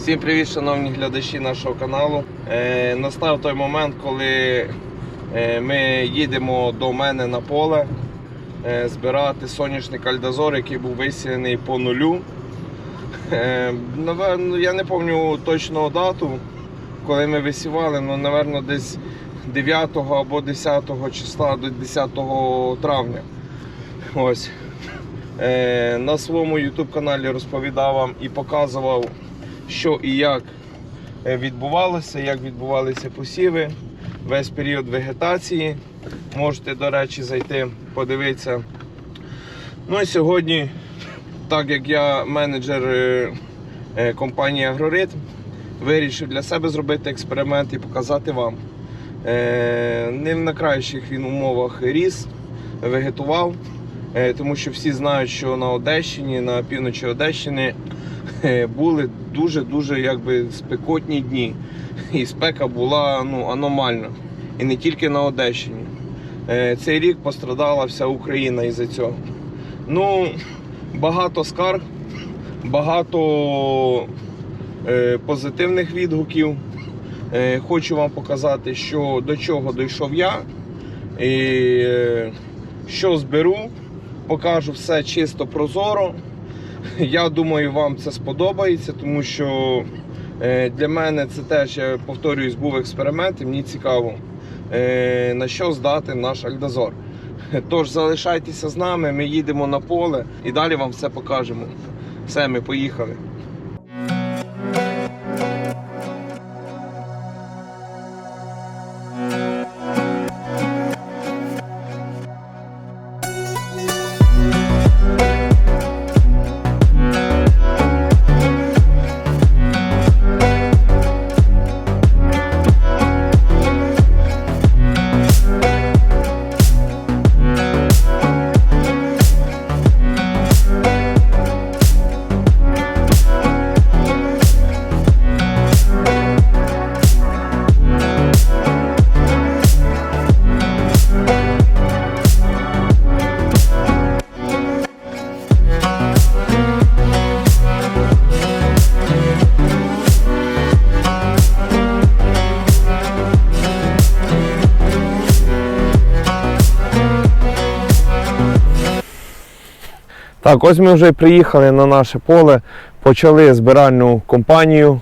Всім привіт, шановні глядачі нашого каналу. Е, настав той момент, коли е, ми їдемо до мене на поле е, збирати соняшник Альдазор, який був висіяний по нулю. Напевно, я не пам'ятаю точну дату, коли ми висівали, ну, напевно, десь 9 або 10 числа до 10 травня. Ось. На своєму YouTube каналі розповідав вам і показував, що і як е, відбувалося, як відбувалися посіви, весь період вегетації. Можете, до речі, зайти, подивитися. Ну і сьогодні, так як я менеджер е, е, компанії Агроритм, вирішив для себе зробити експеримент і показати вам. Не в найкращих він умовах ріс, вегетував. Тому що всі знають, що на Одещині, на півночі Одещини були дуже-дуже якби спекотні дні. І спека була ну, аномальна. І не тільки на Одещині. Е, Цей рік пострадала вся Україна із-за цього. Ну, багато скарг, багато е, позитивних відгуків. Е, Хочу вам показати, що до чого дійшов я. І е, що зберу покажу все чисто прозоро. Я думаю, вам це сподобається, тому що е, для мене це теж, я повторююсь, був експеримент, і мені цікаво, е, на що здати наш Альдазор. Тож залишайтеся з нами, ми їдемо на поле і далі вам все покажемо. Все, ми поїхали. Так, ось ми вже приїхали на наше поле, почали збиральну компанію.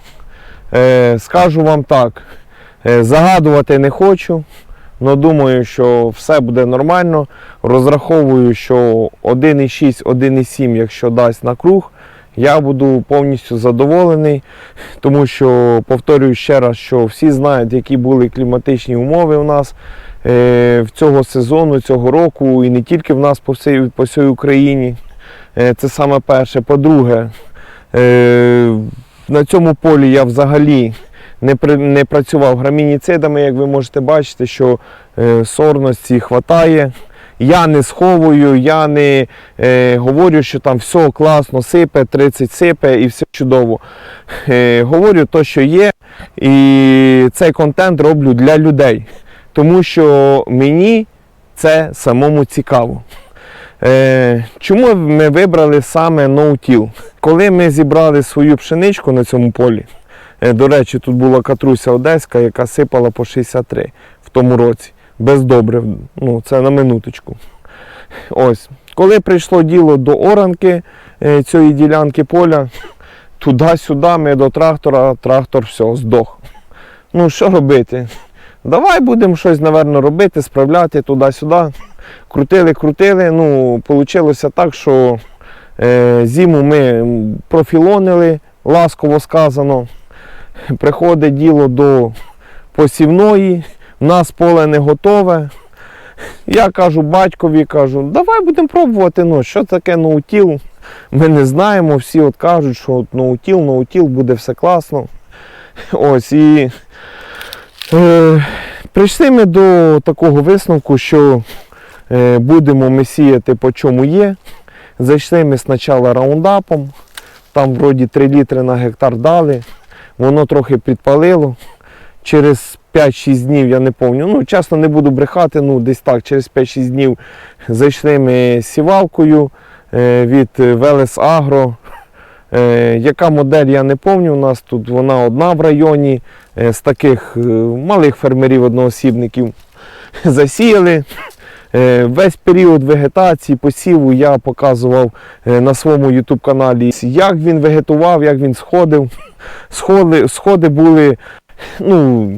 Е, скажу вам так, е, загадувати не хочу, але думаю, що все буде нормально. Розраховую, що 1,6, 1,7, якщо дасть на круг, я буду повністю задоволений, тому що повторюю ще раз, що всі знають, які були кліматичні умови у нас е, в цього сезону, цього року, і не тільки в нас по всій, по всій Україні. Е, Це саме перше. По-друге, е, на цьому полі я взагалі не, не працював грамініцидами, як ви можете бачити, що е, сорності вистачає. Я не сховую, я не е, говорю, що там все класно сипе, 30 сипе і все чудово. Е, говорю те, що є, і цей контент роблю для людей, тому що мені це самому цікаво. Е, чому ми вибрали саме ноутіл? Коли ми зібрали свою пшеничку на цьому полі, е, до речі, тут була катруся одеська, яка сипала по 63 в тому році, без добрив. Ну, це на минуточку. Ось. Коли прийшло діло до оранки е, цієї ділянки поля, туди-сюди ми до трактора, трактор все, здох. Ну, що робити? Давай будемо щось, напевно, робити, справляти туди-сюди. Крутили, крутили. Ну, вийшло так, що е, зиму ми профілонили, ласково сказано. Приходить діло до посівної, в нас поле не готове. Я кажу батькові, кажу, давай будемо пробувати, ну, що таке ноутіл. Ми не знаємо, всі от кажуть, що от ноутіл, ноутіл, буде все класно. Ось і е, прийшли ми до такого висновку, що Будемо ми сіяти по чому є. Зайшли ми спочатку раундапом, там вроді 3 літри на гектар дали, воно трохи підпалило. Через 5-6 днів, я не пам'ятаю, ну чесно не буду брехати, ну десь так, через 5-6 днів зайшли ми сівалкою е, від Велес Агро. Е, яка модель, я не пам'ятаю. У нас тут вона одна в районі е, з таких е, малих фермерів одноосібників. Засіяли. Е, Весь період вегетації, посіву я показував е, на своєму YouTube каналі, як він вегетував, як він сходив. Сходи, сходи були, ну,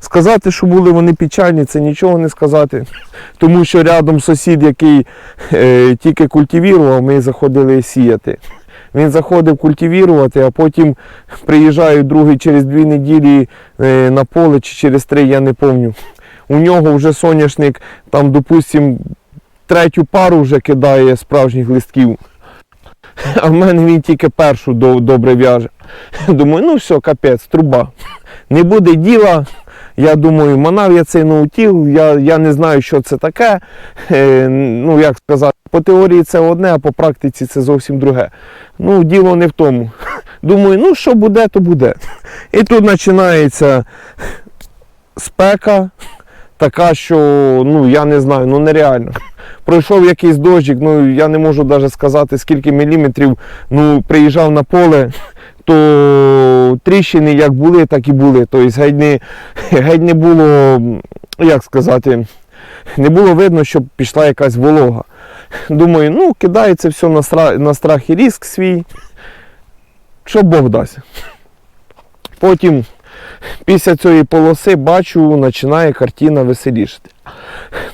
сказати, що були вони печальні, це нічого не сказати. Тому що рядом сусід, який е, тільки культивірував, ми заходили сіяти. Він заходив культивірувати, а потім приїжджаю другий через дві неділі е, на поле чи через три, я не пам'ятаю. У нього вже соняшник, там, допустим, третю пару вже кидає справжніх листків. А в мене він тільки першу добре в'яже. Думаю, ну все, капець, труба. Не буде діла. Я думаю, манав я цей ноутіл, я, я не знаю, що це таке. Е, ну, як сказати, по теорії це одне, а по практиці це зовсім друге. Ну, діло не в тому. Думаю, ну що буде, то буде. І тут починається спека, така, що ну, я не знаю, ну нереально. Пройшов якийсь дощик, ну я не можу навіть сказати, скільки міліметрів. Ну, приїжджав на поле, то тріщини як були, так і були. Тобто геть не, геть не було, як сказати, не було видно, щоб пішла якась волога. Думаю, ну кидається все на страх, на страх і різк свій. Що Бог дасть. Потім, після цієї полоси, бачу, починає картина веселішати.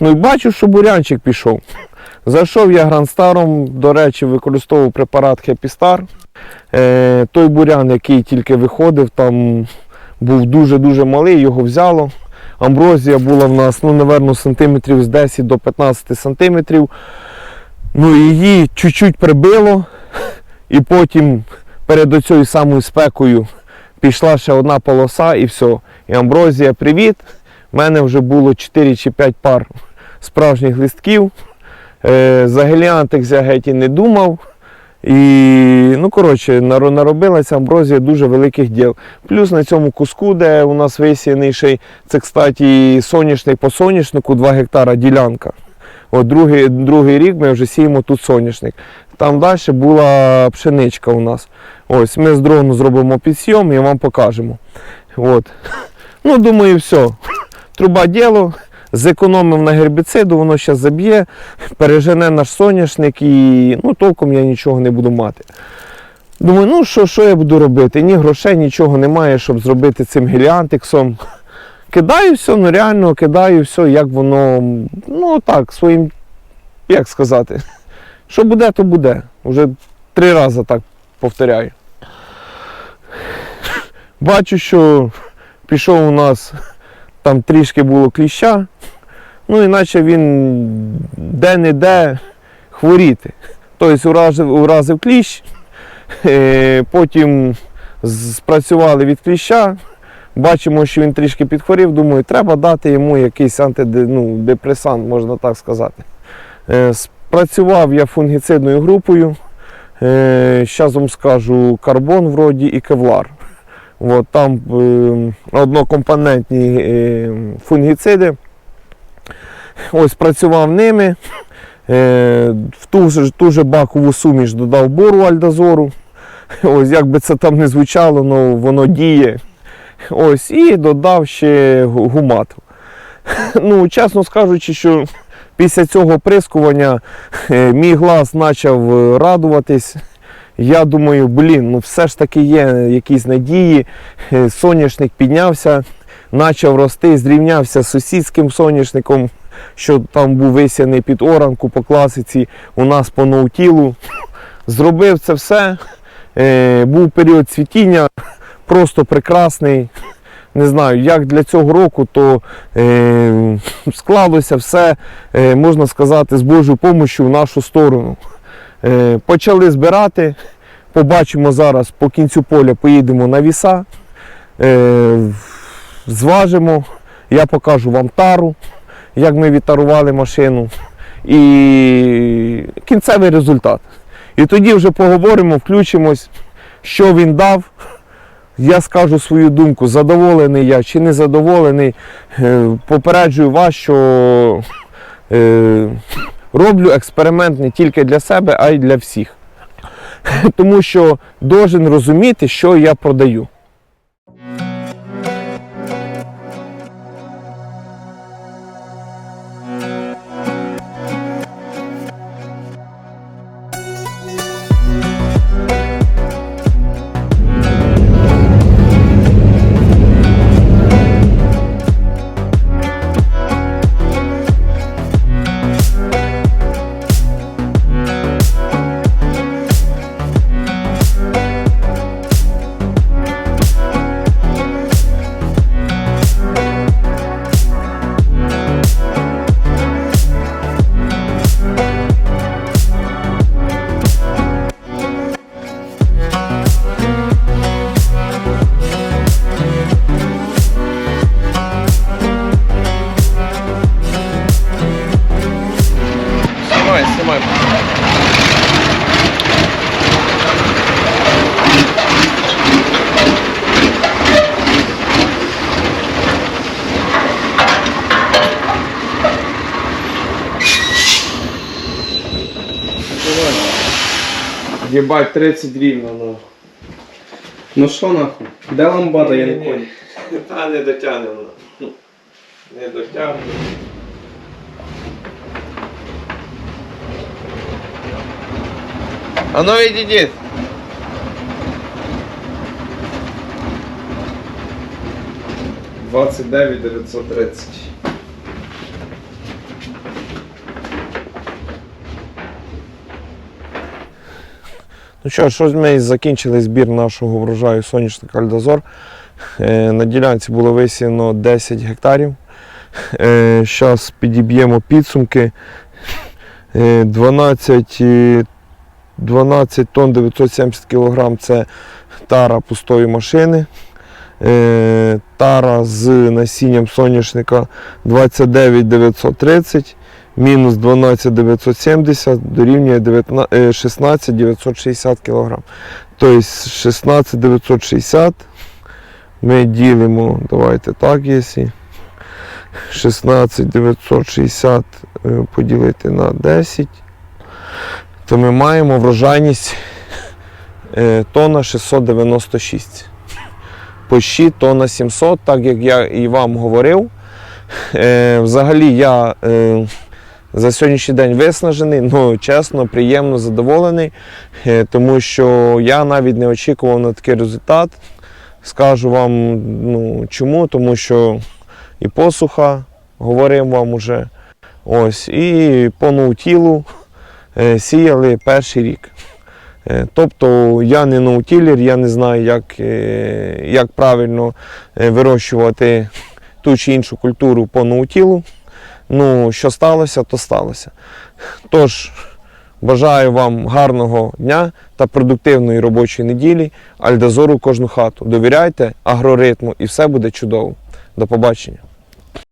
Ну і бачу, що бурянчик пішов. Зайшов я грандстаром, до речі, використовував препарат Хепістар. Е, той бурян, який тільки виходив, там був дуже-дуже малий, його взяло. Амброзія була в нас, ну, напевно, сантиметрів з 10 до 15 сантиметрів. Ну, її чуть-чуть прибило, і потім перед цією самою спекою пішла ще одна полоса і все. І амброзія, привіт. У мене вже було 4 чи 5 пар справжніх листків. Е, за геліантик я геть і не думав. І, ну, коротше, наробилася амброзія дуже великих діл. Плюс на цьому куску, де у нас висіяний ще це, кстати, соняшник по соняшнику 2 гектара ділянка. От другий, другий рік ми вже сіємо тут соняшник. Там далі була пшеничка у нас. Ось ми з дрону зробимо підсйом і вам покажемо. От. Ну, думаю, все. Труба діло. Зекономив на гербіциду, воно зараз заб'є, пережене наш соняшник і ну, толком я нічого не буду мати. Думаю, ну що, що я буду робити? Ні грошей, нічого немає, щоб зробити цим геліантиксом. Кидаю все, ну реально кидаю все, як воно, ну так, своїм, як сказати, що буде, то буде. Уже три рази так повторяю. Бачу, що пішов у нас, там трішки було кліща, ну іначе він де-не-де хворіти. Тобто уразив, уразив кліщ, е, потім спрацювали від кліща, бачимо, що він трішки підхворів, думаю, треба дати йому якийсь антидепресант, можна так сказати. Е, Спрацював я фунгіцидною групою. Зараз вам скажу карбон вроді і кевлар. От, там е, однокомпонентні е, фунгіциди. Ось працював ними. Е, в ту ту же бакову суміш додав бору альдазору. Ось як би це там не звучало, але воно діє. Ось, і додав ще гу- гумату. Ну, чесно скажучи, що після цього прискування е, мій глаз почав е, радуватись. Я думаю, блін, ну все ж таки є якісь надії. Е, Соняшник піднявся, почав рости, зрівнявся з сусідським соняшником, що там був висяний під оранку по класиці, у нас по ноутілу. Зробив це все. Був період цвітіння, просто прекрасний. Не знаю, як для цього року, то е, склалося все, е, можна сказати, з Божою допомогою в нашу сторону. Е, почали збирати. Побачимо зараз по кінцю поля, поїдемо на віса, е, зважимо, я покажу вам тару, як ми відтарували машину і кінцевий результат. І тоді вже поговоримо, включимось, що він дав. Я скажу свою думку, задоволений я чи не задоволений. Е, Попереджую вас, що е, роблю експеримент не тільки для себе, а й для всіх. тому що должен розуміти, що я продаю. Єбать, 30 рівно, ну. Ну що нахуй? Де ламбада, я не понял. Та не дотягнемо. Не дотягнемо. А ну відійдіть. Двадцять дев'ять дев'ятсот тридцять. Ну що ж, ми закінчили збір нашого врожаю соняшника Альдазор. Е, На ділянці було висіяно 10 гектарів. Зараз підіб'ємо підсумки. Е, 12, е, 12 тонн 970 кг це тара пустої машини. Е, Тара з насінням соняшника 29 930 мінус 12 970 дорівнює 19, е, 16 960 кг. Тобто 16 960 ми ділимо, давайте так, якщо 16 960 е, поділити на 10, то ми маємо врожайність е, тонна 696. Пощі тонна 700, так як я і вам говорив. Взагалі я за сьогоднішній день виснажений, але чесно, приємно задоволений, е, тому що я навіть не очікував на такий результат. Скажу вам ну, чому, тому що і посуха, говорив вам уже. Ось, і по ноутілу е, сіяли перший рік. Е, Тобто я не ноутілер, я не знаю, як, як правильно вирощувати ту чи іншу культуру по ноутілу. Ну, що сталося, то сталося. Тож, бажаю вам гарного дня та продуктивної робочої неділі. Альдазору кожну хату. Довіряйте агроритму і все буде чудово. До побачення.